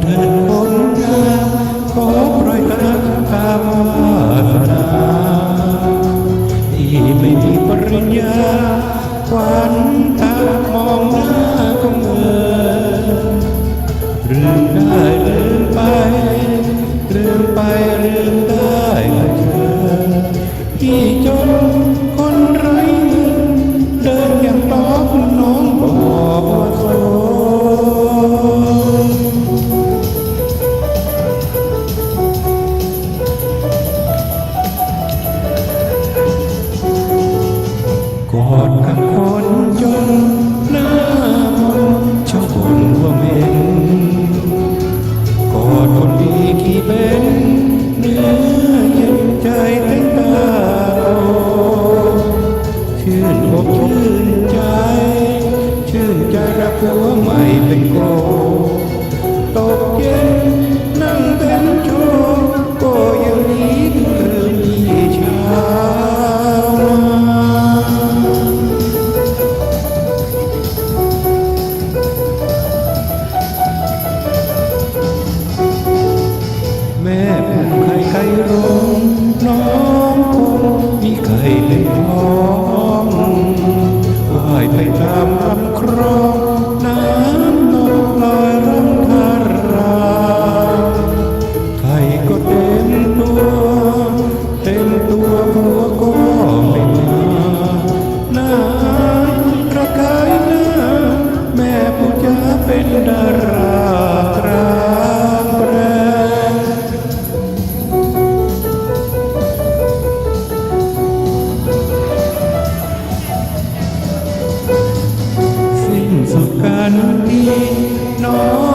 เถิดบนทางขอปล่อยตามตามวาสนาที่ไม่มีปริญญาควันตามองหน้า เป็โกตกเย็นนั่งเป็นโจก็ยังนี้งเรื่องที่เช้าแม่ผมไข่ไข่ร้องน้องคงมีไข่เป็นพ้องว่ายไปตามลำครองน้ำ শান্তি নয়।